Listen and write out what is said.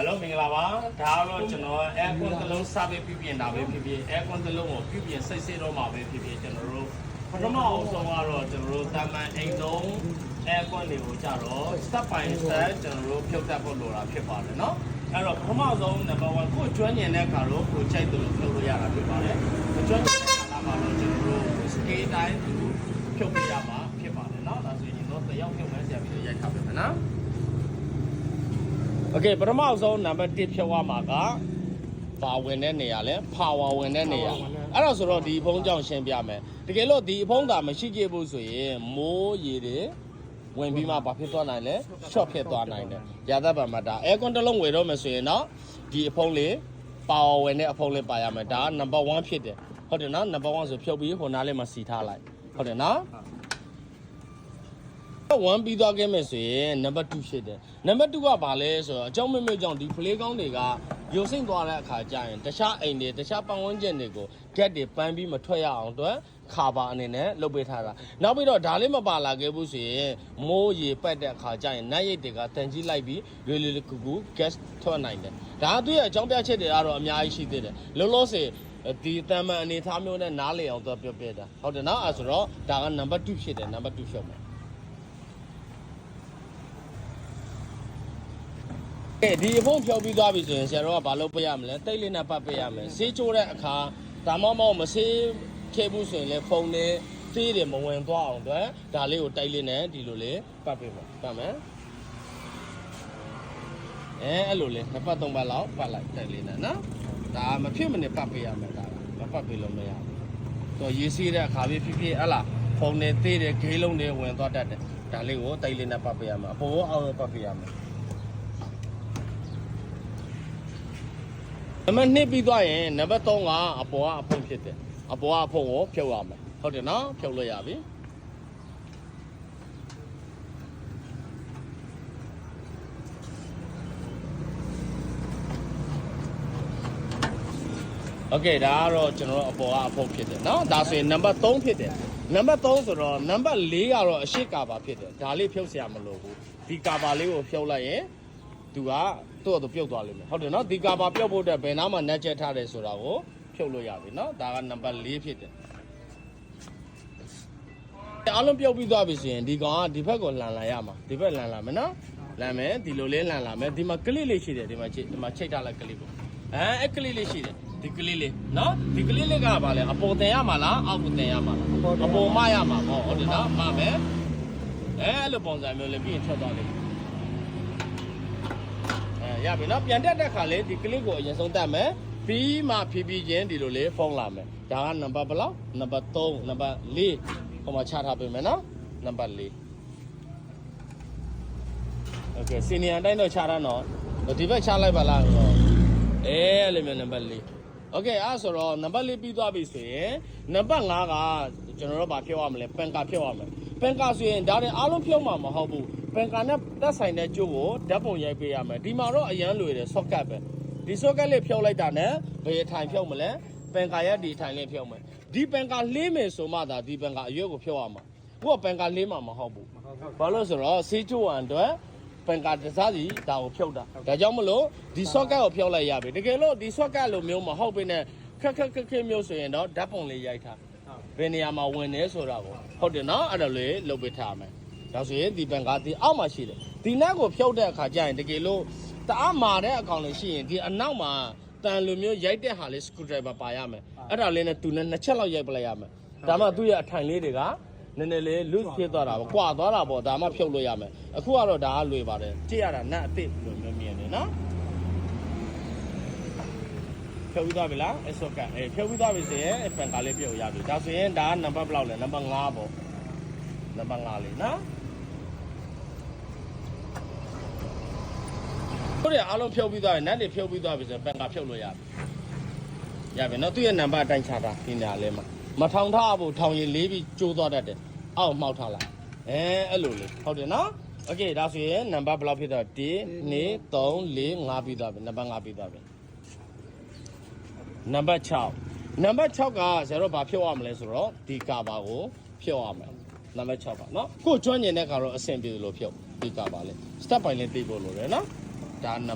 ယ်လိုမင်္ဂလာပါဒါကတော့ကျွန်တော် aircon တစ်လုံး service ပြုပြင်တာပဲဖြစ်ဖြစ် aircon တစ်လုံးကိုပြုပြင်စိတ်စိတ်တော့မှာပဲဖြစ်ဖြစ်ကျွန်တော်တို့ပထမအောင်ဆုံးကတော့ကျွန်တော်တို့တာမန်အိမ်သုံး aircon တွေကိုကြတော့ step by step ကျွန်တော်တို့ဖြုတ်တတ်ဖို့လိုတာဖြစ်ပါတယ်เนาะအဲ့တော့ပထမဆုံး number 1ကိုကျွမ်းကျင်တဲ့အခါတော့ကိုချိုက်တယ်လို့ဖြုတ်လို့ရတာဖြစ်ပါတယ်မကျွမ်းကျင်တဲ့အခါမှာတော့ကျွန်တော်တို့ scale တိုင်းသူဖြုတ်ပြရမှာဖြစ်ပါ โอเคပထမဆုံးနံပါတ်1ဖြုတ်ရမှာကပါဝင်တဲ့နေရာလဲ power ဝင်တဲ့နေရာအဲ့တော့ဆိုတော့ဒီအဖုံးကြောင့်ရှင်းပြမယ်တကယ်လို့ဒီအဖုံးသာမရှိကြဘူးဆိုရင်မိုးရေတွေဝင်ပြီးမှဘာဖြစ်သွားနိုင်လဲ short ဖြစ်သွားနိုင်တယ်ရာသပံမတာ aircon တစ်လုံးဝယ်တော့မယ်ဆိုရင်တော့ဒီအဖုံးလေး power ဝင်တဲ့အဖုံးလေးပါရမယ်ဒါက number 1ဖြစ်တယ်ဟုတ်တယ်နော် number 1ဆိုဖြုတ်ပြီးဟိုနားလေးမှာစီထားလိုက်ဟုတ်တယ်နော် 1ပြီးသွားခဲ့မယ်ဆိုရင်နံပါတ်2ဖြစ်တယ်နံပါတ်2ကဘာလဲဆိုတော့အကြောင်းမျိုးမျိုးကြောင့်ဒီ play ကောင်းတွေကရုပ်စိမ့်သွားတဲ့အခါကျရင်တခြားအိမ်တွေတခြားပတ်ဝန်းကျင်တွေကို get တွေပန်းပြီးမထွက်ရအောင်အတွက်ခါပါအနေနဲ့လုပ်ပေးထားတာနောက်ပြီးတော့ဒါလေးမပါလာခဲ့ဘူးဆိုရင်မိုးရေပတ်တဲ့အခါကျရင်နတ်ရိတ်တွေကတန်ကြီးလိုက်ပြီးလွယ်လွယ်ကူကူ gas ထွက်နိုင်တယ်ဒါကသူ့ရဲ့အကြောင်းပြချက်တွေကတော့အများကြီးရှိသေးတယ်လုံးလုံးစေဒီတမ်းမှန်အနေထားမျိုးနဲ့နားလေအောင်တော့ပြောပြတာဟုတ်တယ်နော်အဲဆိုတော့ဒါကနံပါတ်2ဖြစ်တယ်နံပါတ်2ဖြုတ်မယ် ကဲဒီအဖုံးဖြောပြီးသွားပြီဆိုရင်ဆရာတော်ကဘာလုပ်ပေးရမလဲတိတ်လေးနဲ့ပတ်ပေးရမယ်ဆေးချိုးတဲ့အခါဒါမှမဟုတ်မဆေးခဲဘူးဆိုရင်လည်းဖုံနဲ့သေးတယ်မဝင်သွားအောင်အတွက်ဒါလေးကိုတိုက်လေးနဲ့ဒီလိုလေးပတ်ပေးမှာပတ်မယ်အဲအဲ့လိုလေးနှစ်ပတ်သုံးပတ်လောက်ပတ်လိုက်တိုက်လေးနဲ့နော်ဒါမဖြစ်မနေပတ်ပေးရမယ်ဒါမပတ်ပေးလို့မရဘူးတော့ရေးစီးတဲ့အခါလေးဖြစ်ဖြစ်ဟလာဖုံနဲ့သေးတယ်ဂေးလုံးတွေဝင်သွားတတ်တယ်ဒါလေးကိုတိုက်လေးနဲ့ပတ်ပေးရမှာအပေါ်အောက်ပတ်ပေးရမှာ နံပါတ်2ပြီးသွားရင်နံပါတ်3ကအပေါ်ကအဖုံဖြစ်တယ်အပေါ်ကအဖုံကိုဖြုတ်ရမယ်ဟုတ်တယ်နော်ဖြုတ်လို့ရပြီโอเคဒါကတော့ကျွန်တော်တို့အပေါ်ကအဖုံဖြစ်တယ်เนาะဒါဆိုရင်နံပါတ်3ဖြစ်တယ်နံပါတ်3ဆိုတော့နံပါတ်4ကတော့အရှိကာပါဖြစ်တယ်ဒါလေးဖြုတ်เสียမလို့ဘူးဒီကာပါလေးကိုဖြုတ်လိုက်ရင် သူက သူ့အတူပြုတ်သွားလိမ့်မယ်ဟုတ်တယ်နော်ဒီကာပါပြုတ်ဖို့အတွက်ဘယ်နားမှာနှက်ချက်ထားတယ်ဆိုတာကိုဖြုတ်လို့ရပြီနော်ဒါကနံပါတ်၄ဖြစ်တယ်အားလုံးပြုတ်ပြီးသွားပြီဆိုရင်ဒီကောင်ကဒီဘက်ကိုလှန်လာရမှာဒီဘက်လှန်လာမယ်နော်လှန်မယ်ဒီလိုလေးလှန်လာမယ်ဒီမှာကလစ်လေးရှိတယ်ဒီမှာချိတ်ဒီမှာချိတ်ထားလိုက်ကလစ်ကိုအဲအဲ့ကလစ်လေးရှိတယ်ဒီကလစ်လေးနော်ဒီကလစ်လေးကဘာလဲအပေါ်တင်ရမှာလားအောက်ကိုတင်ရမှာလားအပေါ်မရမှာပေါ့ဟုတ်တယ်နော်မမယ်အဲအဲ့လိုပုံစံမျိုးလေးပြီးရင်ထွက်သွားလိမ့်မယ်အဲ ရပြီနော်ပြန်တက်တဲ့ခါလေးဒီကလစ်ကိုအရင်ဆုံးတက်မယ်ပြီးမှဖြည်းဖြည်းချင်းဒီလိုလေးဖုန်းလာမယ်ဒါကနံပါတ်ဘယ်လောက်နံပါတ်3နံပါတ်4ဟိုမှာချထားပေးမယ်နော်နံပါတ်4โอเคစီနီယံတိုင်းတော့ချထားတော့ဒီဘက်ချလိုက်ပါလားတော့အဲအဲ့လိုမျိုးနံပါတ်4โอเคအဲ့ဆိုတော့နံပါတ်4ပြီးသွားပြီဆိုရင်နံပါတ်5ကကျွန်တော်တို့ဗာဖြုတ်ရမလဲပန်ကာဖြုတ်ရမယ်ပန်ကာဆိုရင်ဒါတွေအားလုံးဖြုတ်မှာမဟုတ်ဘူး ပန်ကာနဲ့သက်ဆိုင်တဲ့ကျိုးကိုဓာတ်ပုံရိုက်ပေးရမယ်ဒီမှာတော့အရန်လွယ်တယ် socket ပဲဒီ socket လေးဖြုတ်လိုက်တာနဲ့ဘယ်ထိုင်ဖြုတ်မလဲပန်ကာရဲ့ဒီထိုင်လေးဖြုတ်မယ်ဒီပန်ကာလှေးမယ်ဆိုမှသာဒီပန်ကာအရွက်ကိုဖြုတ်ရမှာကိုကပန်ကာလှေးမှာမဟုတ်ဘူးဘာလို့ဆိုတော့ဆေးချိုးရန်အတွက်ပန်ကာတစားစီဒါကိုဖြုတ်တာဒါကြောင့်မလို့ဒီ socket ကိုဖြုတ်လိုက်ရပြီတကယ်လို့ဒီ socket လိုမျိုးမဟုတ်ဘဲနဲ့ခက်ခက်ခက်ခက်မျိုးဆိုရင်တော့ဓာတ်ပုံလေးရိုက်ထားဘယ်နေရာမှာဝင်နေဆိုတာကိုဟုတ်တယ်နော်အဲ့ဒါလေးလုပ်ပေးထားမယ် ဒါဆိုရင်ဒီပန်ကားဒီအောက်မှာရှိတယ်ဒီနက်ကိုဖြုတ်တဲ့အခါကျရင်တကယ်လို့တအားမာတဲ့အကောင်လေးရှိရင်ဒီအနောက်မှာတန်လိုမျိုးရိုက်တဲ့ဟာလေး screwdriver ပါရမယ်အဲ့ဒါလေးနဲ့သူနဲ့နှစ်ချက်လောက်ရိုက်ပလိုက်ရမယ်ဒါမှသူ့ရဲ့အထိုင်လေးတွေကနည်းနည်းလေး loose ဖြစ်သွားတာပေါ့ကွာသွားတာပေါ့ဒါမှဖြုတ်လို့ရမယ်အခုကတော့ဒါကလွေပါတယ်ကြည့်ရတာနက်အစ်စ်လိုမျိုးမြင်နေနော်ဖြုတ်ပြီးသွားပြီလားအစောကအဲဖြုတ်ပြီးသွားပြီဆိုရင်ပန်ကာလေးပြုတ်ရပြီဒါဆိုရင်ဒါကနံပါတ်ဘယ်လောက်လဲနံပါတ်5ပေါ့နံပါတ်5လေးနော် တို့ရအားလုံးဖြုတ်ပြီးသွားရင်နတ်တွေဖြုတ်ပြီးသွားပြီဆိုရင်ပန်ကာဖြုတ်လို့ရပြီရပြီနော်သူ့ရဲ့နံပါတ်အတိုင်းချတာဒီနေရာလေးမှာမထောင်ထားဘူးထောင်ရင်လေးပြီးကျိုးသွားတတ်တယ်အောက်မှောက်ထားလိုက်အဲအဲ့လိုလေးဟုတ်တယ်နော်โอเคဒါဆိုရင်နံပါတ်ဘယ်လောက်ဖြစ်တော့1 2 3 4 5ပြီးသွားပြီနံပါတ်5ပြီးသွားပြီ နံပါတ်6နံပါတ်6ကဆရာတို့ဘာဖြုတ်ရမလဲဆိုတော့ဒီကာဘာကိုဖြုတ်ရမယ်နံပါတ်6ပါเนาะကိုကျွမ်းကျင်တဲ့ကတော့အဆင်ပြေလို့ဖြုတ်ဒီကာဘာလေး step by လေးသိဖို့လိုတယ်เนาะ ဒါနံ